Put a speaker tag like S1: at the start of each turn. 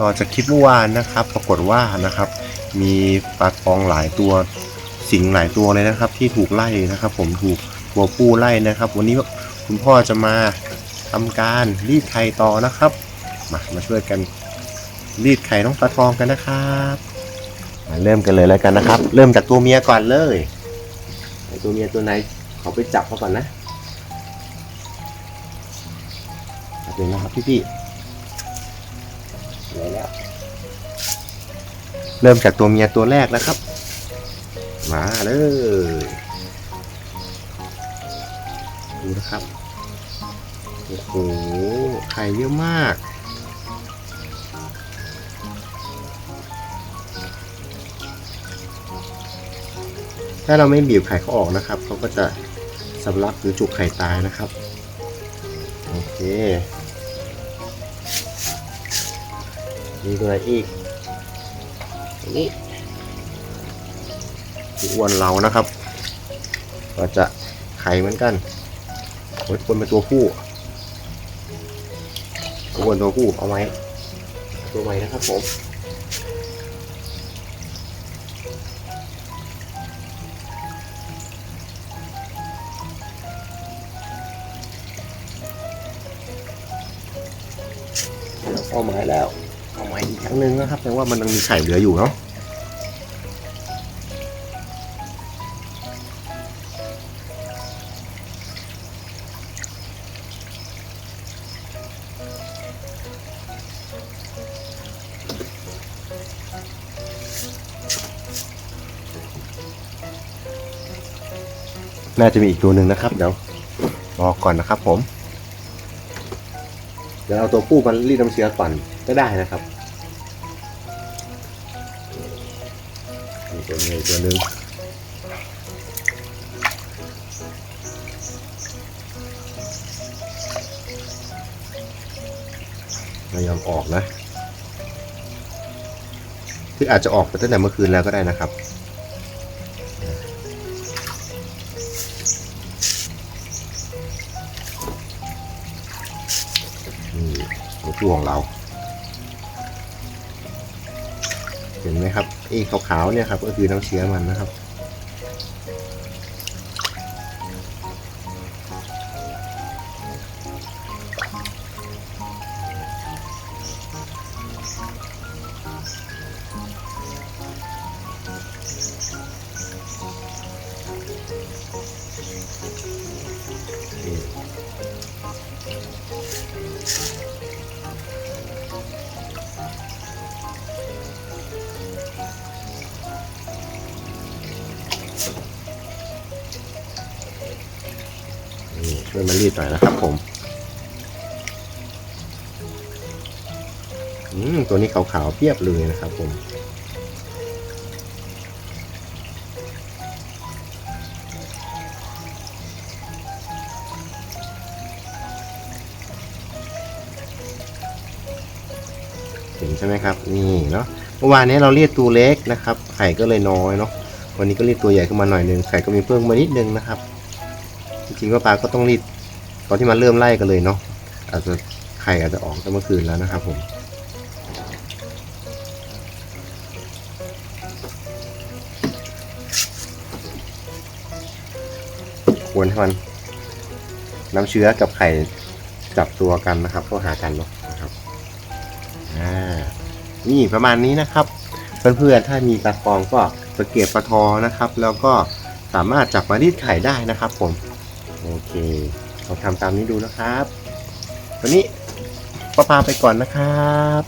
S1: ต่อจากคลิปเมื่อวานนะครับ ปรากฏว่านะครับ มีปลาทองหลายตัวสิงหลายตัวเลยนะครับ ที่ถูกไล่นะครับ ผมถูกตัวผู้ไล่นะครับ วันนี้คุณพ่อจะมาทำการรีดไข่ต่อนะครับ มามาช่วยกันรีดไข่น้องปลาทองกันนะครับมาเริ่มกันเลยแล้วกันนะครับ เริ่มจากตัวเมียก่อนเลยตัวเมียตัวไหนเขาไปจับเขาก่อนนะจับเลยนะครับพี่พี่ๆ ได้แล้ว เริ่มจากตัวเมียตัวแรกนะครับ มาเลยดูนะครับ โอ้โห ไข่เยอะมาก ถ้าเราไม่บีบไข่เขาออกนะครับ เขาก็จะสำลักหรือจุกไข่ตายนะครับ โอเค มีตัวไหนอีกอันนี้ที่อ้วนเรานะครับ ก็จะไข่เหมือนกันโอ้ยคนเป็นตัวผู้อ้วนตัวผู้เอาไว้ตัวใหม่นะครับผมเอาไม้แล้ว เอาไม้อีกครั้งหนึ่งนะครับแปลว่ามันยังมีไข่เหลืออยู่เนาะน่าจะมีอีกตัวหนึ่งนะครับ เดี๋ยวรอก่อนนะครับผม เดี๋ยวเอาตัวผู้มันรีดน้ำเชื้อก่อนก็ได้นะครับตัวนี้ตัวหนึงไม่ยอมออกนะ คืออาจจะออกไปตั้งแต่เมื่อคืนแล้วก็ได้นะครับ ตัวผู้ของเรา เห็นไหมครับไอ้ขาวๆเนี่ยครับก็คือน้ำเชื้อมันนะครับ นี่ช่วยมารีดหน่อยนะครับผมอืมตัวนี้ขาวๆเพียบเลยนะครับผมเห็นใช่ไหมครับ นี่เนาะเมื่อวานนี้เราเรียกตัวเล็กนะครับ ไข่ก็เลยน้อยเนาะวันนี้ก็เรียกตัวใหญ่ขึ้นมาหน่อยนึงไข่ก็มีเพิ่มมานิดนึงนะครับ จริงๆก็ปลาก็ต้องรีดตอนที่มันเริ่มไล่กันเลยเนาะอาจจะไข่อาจจะออกตั้งเมื่อคืนแล้วนะครับผมควรให้มันน้ำเชื้อกับไข่จับตัวกันนะครับเข้าหากันเนาะนะครับอ่านี่ประมาณนี้นะครับเพื่อนๆถ้ามีปลาฟองก็ตะเกียบปลาทอนะครับ แล้วก็สามารถจับมารีดไข่ได้นะครับผม โอเคเราทำตามนี้ดูนะครับ วันนี้ป้าพาไปก่อนนะครับ